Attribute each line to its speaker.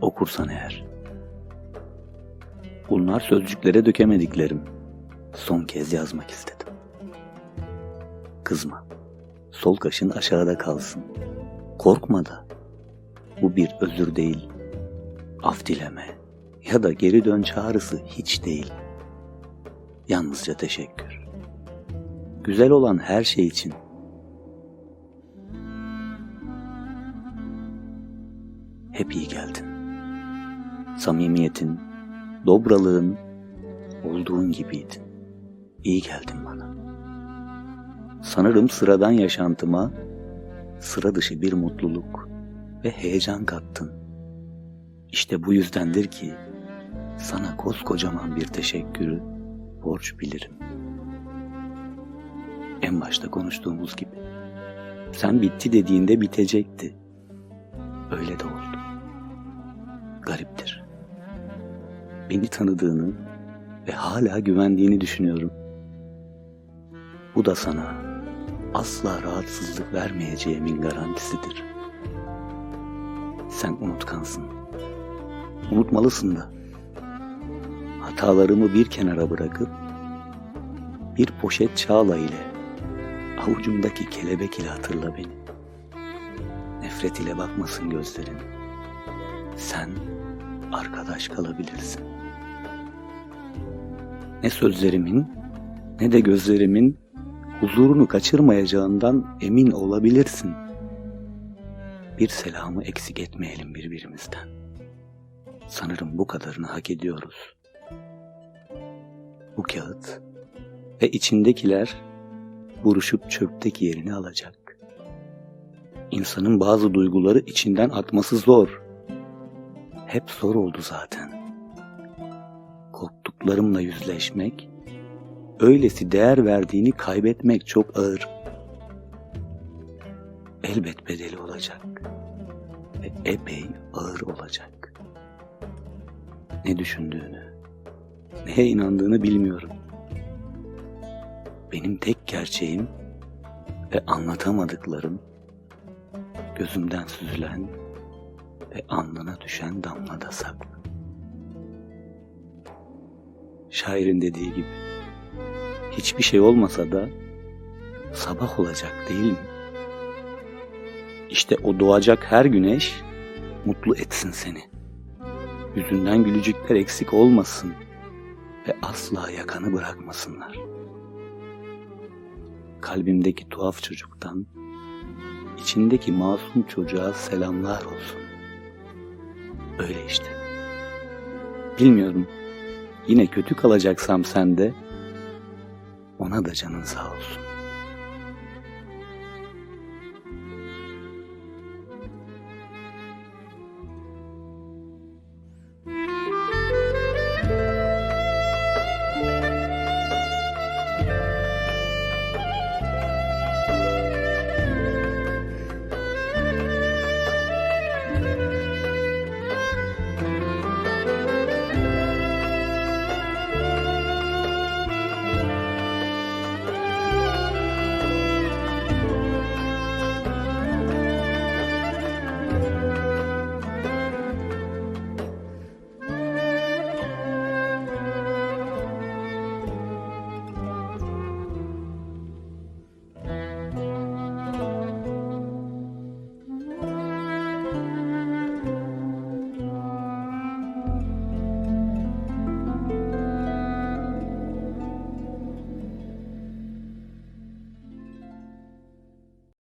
Speaker 1: okursan eğer. Bunlar sözcüklere dökemediklerim. Son kez yazmak istedim. Kızma. Sol kaşın aşağıda kalsın. Korkma da. Bu bir özür değil. Af dileme ya da geri dön çağrısı hiç değil. Yalnızca teşekkür. Güzel olan her şey için hep iyi geldin. Samimiyetin, dobralığın olduğun gibiydin. İyi geldin bana. Sanırım sıradan yaşantıma sıra dışı bir mutluluk ve heyecan kattın. İşte bu yüzdendir ki sana koskocaman bir teşekkürü borç bilirim. En başta konuştuğumuz gibi. Sen bitti dediğinde bitecekti. Öyle de oldu. Gariptir. Beni tanıdığını ve hala güvendiğini düşünüyorum. Bu da sana asla rahatsızlık vermeyeceğimin garantisidir. Sen unutkansın. Unutmalısın da. Hatalarımı bir kenara bırakıp bir poşet çağla ile avucumdaki kelebek ile hatırla beni. Nefret ile bakmasın gözlerin. Sen arkadaş kalabilirsin. Ne sözlerimin ne de gözlerimin huzurunu kaçırmayacağından emin olabilirsin. Bir selamı eksik etmeyelim birbirimizden. Sanırım bu kadarını hak ediyoruz. Bu kağıt ve içindekiler buruşup çöpteki yerini alacak. İnsanın bazı duyguları içinden atması zor. Hep zor oldu zaten. Korktuklarımla yüzleşmek, öylesi değer verdiğini kaybetmek çok ağır. Elbet bedeli olacak ve epey ağır olacak. Ne düşündüğünü, neye inandığını bilmiyorum. Benim tek gerçeğim ve anlatamadıklarım gözümden süzülen ve alnına düşen damlada saklı. Şairin dediği gibi hiçbir şey olmasa da sabah olacak değil mi? İşte o doğacak her güneş mutlu etsin seni. Yüzünden gülücükler eksik olmasın ve asla yakanı bırakmasınlar. Kalbimdeki tuhaf çocuktan içindeki masum çocuğa selamlar olsun. Öyle işte. Bilmiyorum. Yine kötü kalacaksam sende ona da canın sağ olsun.